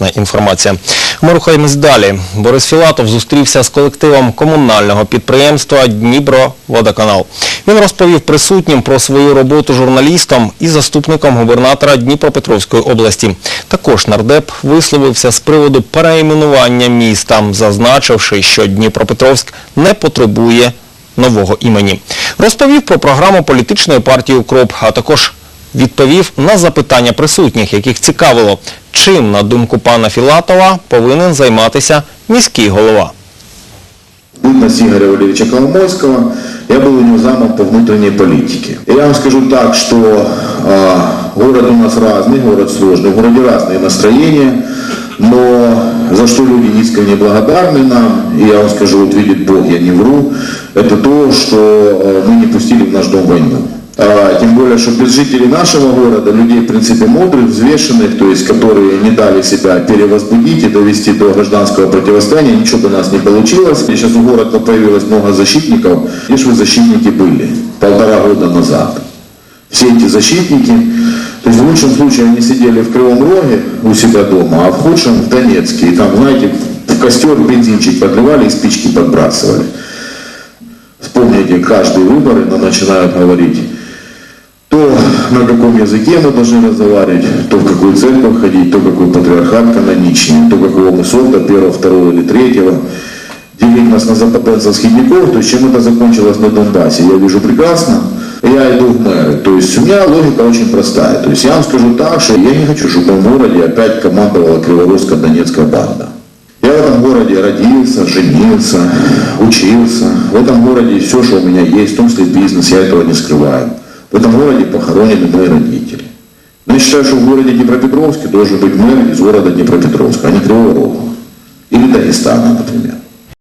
корисна інформація. Ми рухаємось далі. Борис Філатов зустрівся з колективом комунального підприємства Дніпроводоканал. Він розповів присутнім про свою роботу журналістом і заступником губернатора Дніпропетровської області. Також нардеп висловився з приводу переіменування міста, зазначивши, що Дніпропетровськ не потребує нового імені. Розповів про програму політичної партії «Укроп», а також відповів на запитання присутніх, яких цікавило, чим, на думку пана Філатова, повинен займатися міський голова. бытность Игоря Валерьевича Коломойского, я был у него замом по внутренней политике. И я вам скажу так, что а, город у нас разный, город сложный, в городе разные настроения, но за что люди искренне благодарны нам, и я вам скажу, вот видит Бог, я не вру, это то, что а, мы не пустили в наш дом войну. Более, что без жителей нашего города, людей, в принципе, мудрых, взвешенных, то есть, которые не дали себя перевозбудить и довести до гражданского противостояния, ничего у нас не получилось. И сейчас у города появилось много защитников. Же вы защитники были полтора года назад? Все эти защитники, то есть в лучшем случае они сидели в Кривом Роге у себя дома, а в худшем в Донецке. И там, знаете, в костер бензинчик подливали и спички подбрасывали. Вспомните каждые выборы, нам начинают говорить, на каком языке мы должны разговаривать, то в какую церковь ходить, то какой патриархат каноничный, то какого мы сорта, первого, второго или третьего. Делить нас на западенцев, схидников, то есть чем это закончилось на Донбассе, я вижу прекрасно. Я иду в мэры. То есть у меня логика очень простая. То есть я вам скажу так, что я не хочу, чтобы в городе опять командовала Криворуско-Донецкая банда. Я в этом городе родился, женился, учился. В этом городе все, что у меня есть, в том числе бизнес, я этого не скрываю. В этом городе похоронены мои родители. Но я считаю, что в городе Днепропетровске должен быть мэр из города Днепропетровска, а не Кривого Рога. Или Дагестана, например.